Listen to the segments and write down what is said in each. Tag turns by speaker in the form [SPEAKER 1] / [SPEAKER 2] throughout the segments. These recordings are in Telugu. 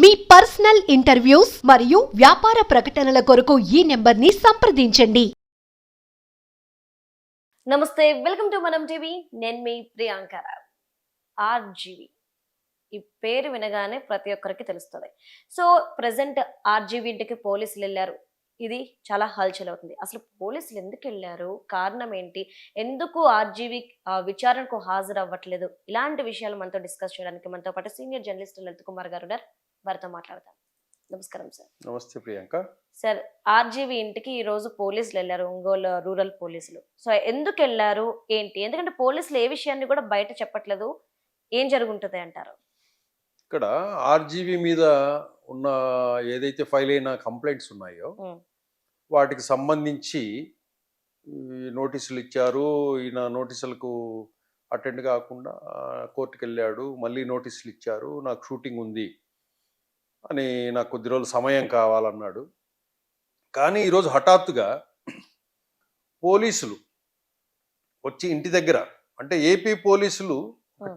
[SPEAKER 1] మీ పర్సనల్ ఇంటర్వ్యూస్ మరియు వ్యాపార ప్రకటనల కొరకు ఈ నెంబర్ని సంప్రదించండి.
[SPEAKER 2] నమస్తే వెల్కమ్ టు మనం టీవీ. నేను మీ ప్రియాంక రావు ఆర్జీవి. ఈ పేరు వినగానే ప్రతి ఒక్కరికి తెలుస్తుంది. సో ప్రజెంట్ ఆర్జీవి ఇంటికి పోలీసులు వెళ్ళారు. ఇది చాలా హల్చల్ అవుతుంది. అసలు పోలీసులు ఎందుకు వెళ్ళారు? కారణం ఏంటి? ఎందుకు ఆర్జీవి విచారణకు హాజరు అవ్వట్లేదు ఇలాంటి విషయాలు మనతో డిస్కస్ చేయడానికి మనతో పాటు సీనియర్ జర్నలిస్ట్ లలిత్ కుమార్ గారు ఉన్నారు. వారితో మాట్లాడదాం నమస్కారం సార్.
[SPEAKER 3] నమస్తే ప్రియాంక.
[SPEAKER 2] సార్ ఆర్జీవి ఇంటికి ఈ రోజు పోలీసులు వెళ్ళారు ఒంగోలు రూరల్ పోలీసులు. సో ఎందుకు వెళ్ళారు? ఏంటి? ఎందుకంటే పోలీసులు ఏ విషయాన్ని కూడా బయట చెప్పట్లేదు. ఏం జరుగుంటుంది అంటారు?
[SPEAKER 3] ఇక్కడ ఆర్జీవీ మీద ఉన్న ఏదైతే ఫైల్ అయిన కంప్లైంట్స్ ఉన్నాయో వాటికి సంబంధించి నోటీసులు ఇచ్చారు. ఈయన నోటీసులకు అటెండ్ కాకుండా కోర్టుకు వెళ్ళాడు మళ్ళీ నోటీసులు ఇచ్చారు. నాకు షూటింగ్ ఉంది. అని నాకు కొద్ది రోజులు సమయం కావాలన్నాడు. కానీ ఈరోజు హఠాత్తుగా పోలీసులు వచ్చి ఇంటి దగ్గర అంటే ఏపీ పోలీసులు.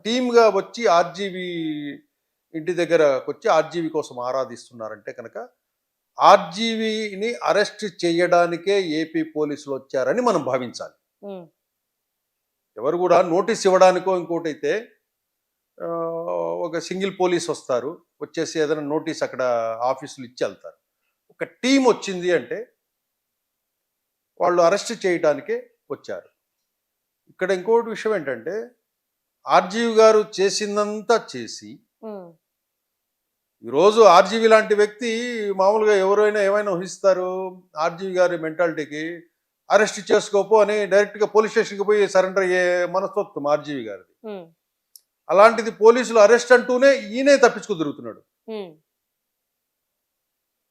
[SPEAKER 3] టీమ్గా వచ్చి ఆర్జీవీ ఇంటి దగ్గరకు వచ్చి ఆర్జీవీ కోసం ఆరాధిస్తున్నారంటే కనుక ఆర్జీవీని అరెస్ట్ చేయడానికే ఏపీ పోలీసులు వచ్చారని మనం భావించాలి. ఎవరు కూడా నోటీస్ ఇవ్వడానికో ఇంకోటి అయితే ఆ, ఒక సింగిల్ పోలీస్ వస్తారు. వచ్చేసి ఏదైనా నోటీస్ అక్కడ ఆఫీసులు ఇచ్చి వెళ్తారు. ఒక టీం వచ్చింది అంటే వాళ్ళు అరెస్ట్ చేయడానికే వచ్చారు. ఇక్కడ ఇంకోటి విషయం ఏంటంటే ఆర్జీవి గారు చేసిందంతా చేసి ఈరోజు ఆర్జీవి లాంటి వ్యక్తి మామూలుగా ఎవరైనా ఏమైనా ఊహిస్తారు ఆర్జీవి గారి మెంటాలిటీకి అరెస్ట్ చేసుకోపో అని డైరెక్ట్గా పోలీస్ స్టేషన్కి పోయి సరెండర్ అయ్యే మనస్తత్వం ఆర్జీవి గారిది. అలాంటిది పోలీసులు అరెస్ట్ అంటూనే ఈయనే తప్పించుకు తిరుగుతున్నాడు.
[SPEAKER 2] ఉమ్,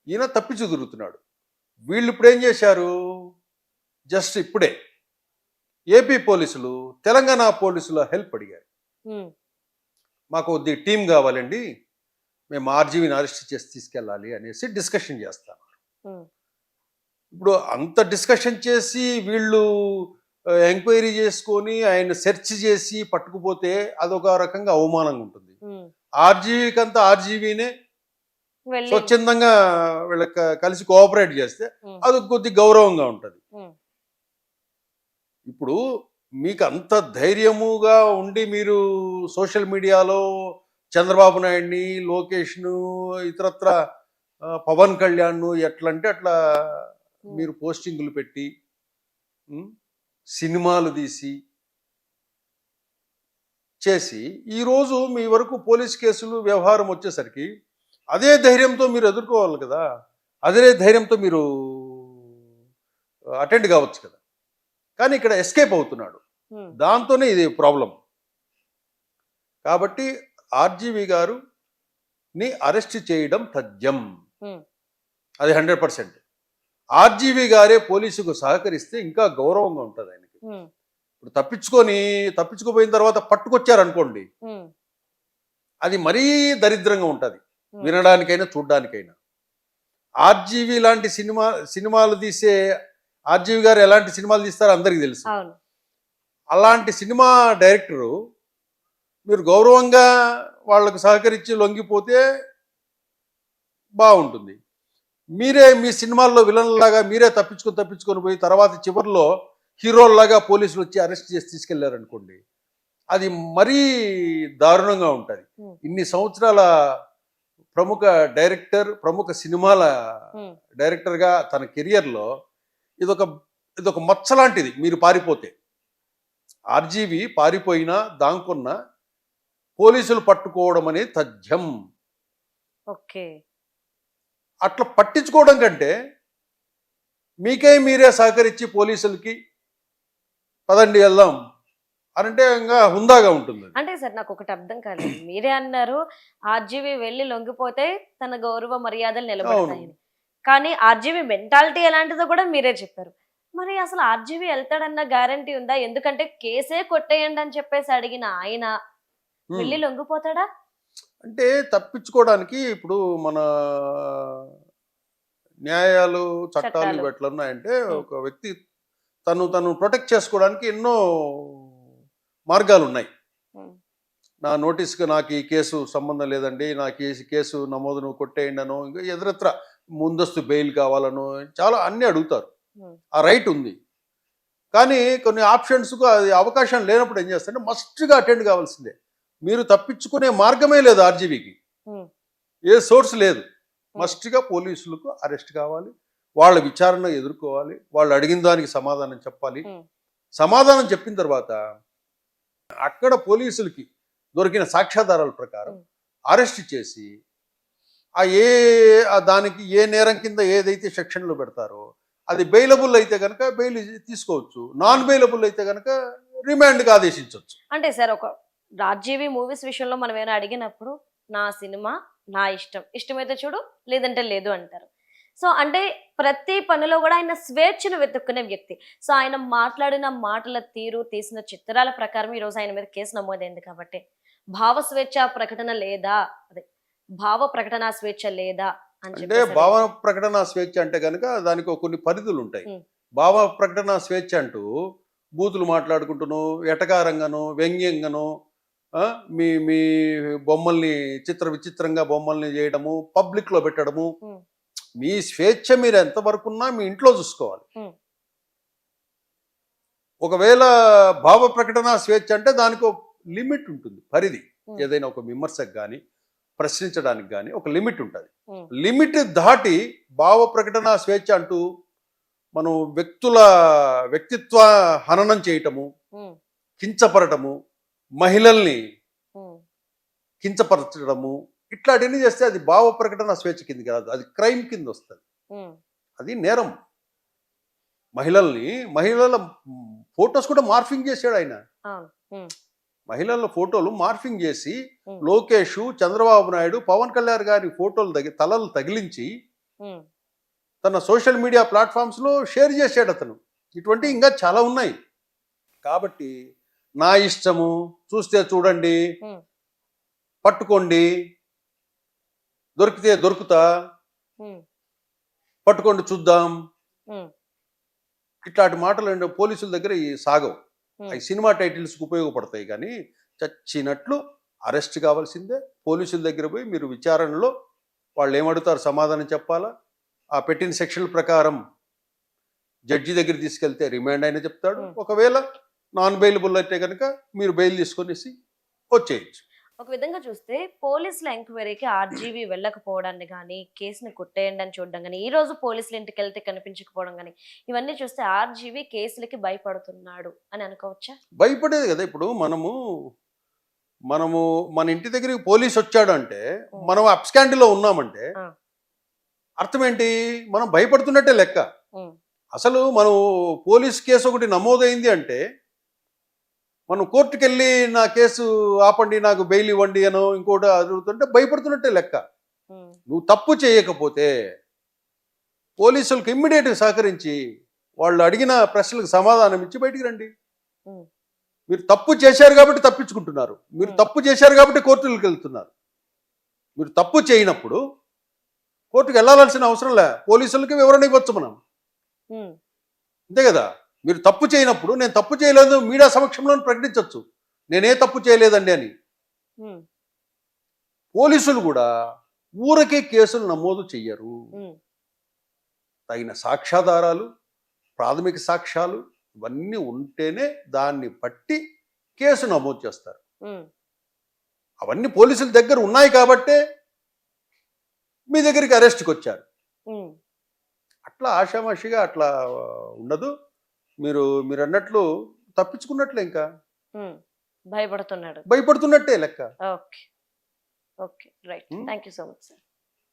[SPEAKER 3] ఈయన తప్పించు తిరుగుతున్నాడు. వీళ్ళు ఇప్పుడు ఏం చేశారు? జస్ట్ ఇప్పుడే ఏపీ పోలీసులు తెలంగాణ పోలీసుల హెల్ప్ అడిగారు. మాకు కొద్ది టీం కావాలండి మేము ఆర్జీవిని అరెస్ట్ చేసి తీసుకెళ్ళాలి అనేసి డిస్కషన్ చేస్తాం ఇప్పుడు అంత డిస్కషన్ చేసి వీళ్ళు ఎంక్వైరీ చేసుకొని ఆయన సెర్చ్ చేసి పట్టుకుపోతే అదొక రకంగా అవమానంగా ఉంటుంది.
[SPEAKER 2] ఉమ్.
[SPEAKER 3] ఆర్జీవీకి అంతా ఆర్జీవీనే
[SPEAKER 2] వెళ్ళి
[SPEAKER 3] స్వచ్ఛందంగా వీళ్ళకి కలిసి కోఆపరేట్ చేస్తే అది కొద్ది గౌరవంగా ఉంటుంది. ఇప్పుడు మీకు అంత ధైర్యముగా ఉండి మీరు సోషల్ మీడియాలో చంద్రబాబు నాయుడిని లోకేష్ను ఇతరత్ర పవన్ కళ్యాణ్ను ఎట్లా అంటే అట్లా మీరు పోస్టింగులు పెట్టి సినిమాలు తీసి చేసి ఈరోజు మీ వరకు పోలీస్ కేసులు వ్యవహారం వచ్చేసరికి అదే ధైర్యంతో మీరు ఎదుర్కోవాలి కదా. అదే ధైర్యంతో మీరు అటెండ్ కావచ్చు కదా. కానీ ఇక్కడ ఎస్కేప్ అవుతున్నాడు. దాంతోనే ఇది ప్రాబ్లం. కాబట్టి ఆర్జీవి గారు ని అరెస్ట్ చేయడం తథ్యం. అది హండ్రెడ్ పర్సెంట్. ఆర్జీవి గారే పోలీసుకు సహకరిస్తే ఇంకా గౌరవంగా ఉంటుంది ఆయనకి. ఇప్పుడు తప్పించుకొని తప్పించుకుపోయిన తర్వాత పట్టుకొచ్చారనుకోండి అది మరీ దరిద్రంగా ఉంటుంది. వినడానికైనా చూడడానికైనా. ఆర్జీవి లాంటి సినిమా సినిమాలు తీసే ఆర్జీవి గారు ఎలాంటి సినిమాలు తీస్తారో అందరికీ తెలుసు. అలాంటి సినిమా డైరెక్టరు మీరు గౌరవంగా వాళ్ళకు సహకరించి లొంగిపోతే బాగుంటుంది. మీరే మీ సినిమాల్లో విలన్లాగా మీరే తప్పించుకొని తప్పించుకొని పోయి తర్వాత చివరిలో హీరోల్లాగా పోలీసులు వచ్చి అరెస్ట్ చేసి తీసుకెళ్ళారనుకోండి అది మరీ దారుణంగా ఉంటుంది. ఇన్ని సంవత్సరాల ప్రముఖ డైరెక్టర్ ప్రముఖ సినిమాల డైరెక్టర్గా తన కెరియర్లో ఇదొక ఇదొక మచ్చ లాంటిది మీరు పారిపోతే. ఆర్జీవి పారిపోయినా దాంకున్న పోలీసులు పట్టుకోవడం అనేది తథ్యం.
[SPEAKER 2] ఓకే.
[SPEAKER 3] అట్లా పట్టించుకోవడం కంటే మీకే మీరే సహకరించి పోలీసులకి పదండి వెళ్దాం అనంటే ఇంకా హుందాగా ఉంటుంది.
[SPEAKER 2] అంటే సార్ నాకు ఒకటి అర్థం కాలేదు. మీరే అన్నారు ఆర్జీవి వెళ్ళి లొంగిపోతే తన గౌరవ మర్యాదలు నిలబడతాయని. కానీ ఆర్జీవి మెంటాలిటీ ఎలాంటిదో కూడా మీరే చెప్పారు. మరి అసలు ఆర్జీవి వెళ్తాడన్న గ్యారంటీ ఉందా? ఎందుకంటే కేసే కొట్టేయండి అని చెప్పేసి అడిగిన ఆయన. వెళ్ళి లొంగిపోతాడా?
[SPEAKER 3] అంటే తప్పించుకోవడానికి ఇప్పుడు మన న్యాయాలు చట్టాలు. ఇవి ఎట్లా ఉన్నాయంటే
[SPEAKER 2] Hmm.
[SPEAKER 3] ఒక వ్యక్తి తను తను ప్రొటెక్ట్ చేసుకోవడానికి ఎన్నో మార్గాలు ఉన్నాయి. నా నోటీస్కి నాకు ఈ కేసు సంబంధం లేదండి నాకు ఈ కేసు నమోదు నువ్వు కొట్టేయండను ఇంకా ఎదురత్ర ముందస్తు బెయిల్ కావాలను చాలా అన్నీ అడుగుతారు. ఆ రైట్ ఉంది కానీ కొన్ని ఆప్షన్స్కు అది అవకాశం లేనప్పుడు ఏం చేస్తారంటే మస్ట్గా అటెండ్ కావాల్సిందే మీరు తప్పించుకునే మార్గమే లేదు ఆర్జీవీకి.
[SPEAKER 2] Hmm.
[SPEAKER 3] ఏ సోర్స్ లేదు. మస్ట్గా పోలీసులకు అరెస్ట్ కావాలి. వాళ్ళ విచారణ ఎదుర్కోవాలి. వాళ్ళు అడిగిన దానికి సమాధానం చెప్పాలి. సమాధానం చెప్పిన తర్వాత అక్కడ పోలీసులకి దొరికిన సాక్ష్యాధారాల ప్రకారం. అరెస్ట్ చేసి ఆ ఏ దానికి ఏ నేరం కింద ఏదైతే సెక్షన్లో పెడతారో అది బెయిలబుల్ అయితే కనుక బెయిల్ తీసుకోవచ్చు. నాన్ బెయిలబుల్ అయితే కనుక రిమాండ్కి ఆదేశించవచ్చు
[SPEAKER 2] అంటే సార్ ఒక రాజీవి మూవీస్ విషయంలో మనం ఏమైనా అడిగినప్పుడు నా సినిమా నా ఇష్టం. ఇష్టమైతే చూడు లేదంటే లేదు అంటారు. సో అంటే ప్రతి పనిలో కూడా ఆయన స్వేచ్ఛను వెతుక్కునే వ్యక్తి. సో ఆయన మాట్లాడిన మాటల తీరు తీసిన చిత్రాల ప్రకారం ఈ రోజు ఆయన మీద కేసు నమోదైంది కాబట్టి. భావ స్వేచ్ఛ ప్రకటన లేదా? అదే భావ ప్రకటన స్వేచ్ఛ లేదా? అని
[SPEAKER 3] అంటే భావ ప్రకటన స్వేచ్ఛ అంటే కనుక దానికి ఒక కొన్ని పరిధులు ఉంటాయి. భావ ప్రకటన స్వేచ్ఛ అంటూ బూతులు మాట్లాడుకుంటూను ఎటకారంగాను వ్యంగ్యంగాను మీ మీ బొమ్మల్ని చిత్ర విచిత్రంగా బొమ్మల్ని చేయడము పబ్లిక్లో పెట్టడము. మీ స్వేచ్ఛ మీరు ఎంతవరకు ఉన్నా మీ ఇంట్లో చూసుకోవాలి. ఒకవేళ భావ ప్రకటన స్వేచ్ఛ అంటే దానికి ఒక లిమిట్ ఉంటుంది పరిధి. ఏదైనా ఒక విమర్శకు కానీ ప్రశ్నించడానికి కానీ ఒక లిమిట్ ఉంటుంది. లిమిట్ దాటి భావ ప్రకటన స్వేచ్ఛ అంటూ మనం వ్యక్తుల వ్యక్తిత్వ హననం చేయటము కించపరటము మహిళల్ని కించపరచడము ఇట్లాంటివన్నీ చేస్తే అది భావ ప్రకటన స్వేచ్ఛ కింద కాదు అది క్రైమ్ కింద వస్తుంది. అది నేరం. మహిళల్ని మహిళల ఫొటోస్ కూడా మార్ఫింగ్ చేశాడు ఆయన. మహిళల ఫోటోలు మార్ఫింగ్ చేసి లోకేష్ చంద్రబాబు నాయుడు పవన్ కళ్యాణ్ గారి ఫోటోలు తగి తలలు తగిలించి తన సోషల్ మీడియా ప్లాట్ఫామ్స్లో షేర్ చేశాడు అతను. ఇటువంటి ఇంకా చాలా ఉన్నాయి. కాబట్టి నా ఇష్టము చూస్తే చూడండి. పట్టుకోండి దొరికితే దొరుకుతా పట్టుకోండి చూద్దాం. ఇట్లాంటి మాటలు పోలీసుల దగ్గర ఈ సాగవు. అవి సినిమా టైటిల్స్కి ఉపయోగపడతాయి కానీ చచ్చినట్లు అరెస్ట్ కావాల్సిందే. పోలీసుల దగ్గర పోయి మీరు విచారణలో వాళ్ళు ఏమడుగుతారు సమాధానం చెప్పాలా? ఆ పెట్టిన సెక్షన్ల ప్రకారం జడ్జి దగ్గర తీసుకెళ్తే రిమాండ్ అయినా చెప్తాడు. ఒకవేళ నాన్ బెయిలబుల్ అయితే కనుక మీరు బెయిల్ తీసుకొనేసి వచ్చేయచ్చు.
[SPEAKER 2] ఒక విధంగా చూస్తే పోలీసుల ఎంక్వైరీకి ఆర్జీవీ వెళ్ళకపోవడాన్ని కానీ కేసుని కొట్టేయండి అని చూడడం కానీ ఈ రోజు పోలీసులు ఇంటికి వెళ్తే కనిపించకపోవడం కానీ ఇవన్నీ చూస్తే ఆర్జీవీ కేసులకి భయపడుతున్నాడు అని అనుకోవచ్చా?
[SPEAKER 3] భయపడేది కదా ఇప్పుడు మనము మనము మన ఇంటి దగ్గరికి పోలీస్ వచ్చాడు అంటే మనం అబ్స్కాండ్లో ఉన్నామంటే. అర్థం ఏంటి మనం భయపడుతున్నట్టే లెక్క. అసలు మనం పోలీస్ కేసు ఒకటి నమోదైంది అంటే మనం కోర్టుకు వెళ్ళి నా కేసు ఆపండి నాకు బెయిల్ ఇవ్వండి అనో ఇంకోటి అడుగుతుంటే భయపడుతున్నట్టే లెక్క. నువ్వు తప్పు చేయకపోతే పోలీసులకు ఇమ్మీడియట్గా సహకరించి వాళ్ళు అడిగిన ప్రశ్నలకు సమాధానం ఇచ్చి బయటికి రండి. మీరు తప్పు చేశారు కాబట్టి తప్పించుకుంటున్నారు. మీరు. తప్పు చేశారు కాబట్టి కోర్టులకు వెళ్తున్నారు. మీరు తప్పు చేయనప్పుడు కోర్టుకు వెళ్ళాల్సిన అవసరం లే. పోలీసులకి వివరణ ఇవ్వచ్చు మనం. అంతే కదా? మీరు తప్పు చేయనప్పుడు నేను తప్పు చేయలేదు మీడియా సమక్షంలో ప్రకటించవచ్చు నేనే తప్పు చేయలేదండి అని. పోలీసులు కూడా ఊరకే కేసులు నమోదు చెయ్యరు. తగిన సాక్ష్యాధారాలు ప్రాథమిక సాక్ష్యాలు ఇవన్నీ ఉంటేనే దాన్ని బట్టి కేసు నమోదు చేస్తారు. అవన్నీ పోలీసుల దగ్గర ఉన్నాయి కాబట్టే మీ దగ్గరికి అరెస్ట్కి వచ్చారు అట్లా ఆషామాషిగా అట్లా ఉండదు. మీరు మీరు అన్నట్లు తప్పించుకున్నట్లే ఇంకా.
[SPEAKER 2] భయపడుతున్నాడు.
[SPEAKER 3] భయపడుతున్నట్టే లెక్క.
[SPEAKER 2] Okay. Okay. Right. Thank you so much sir.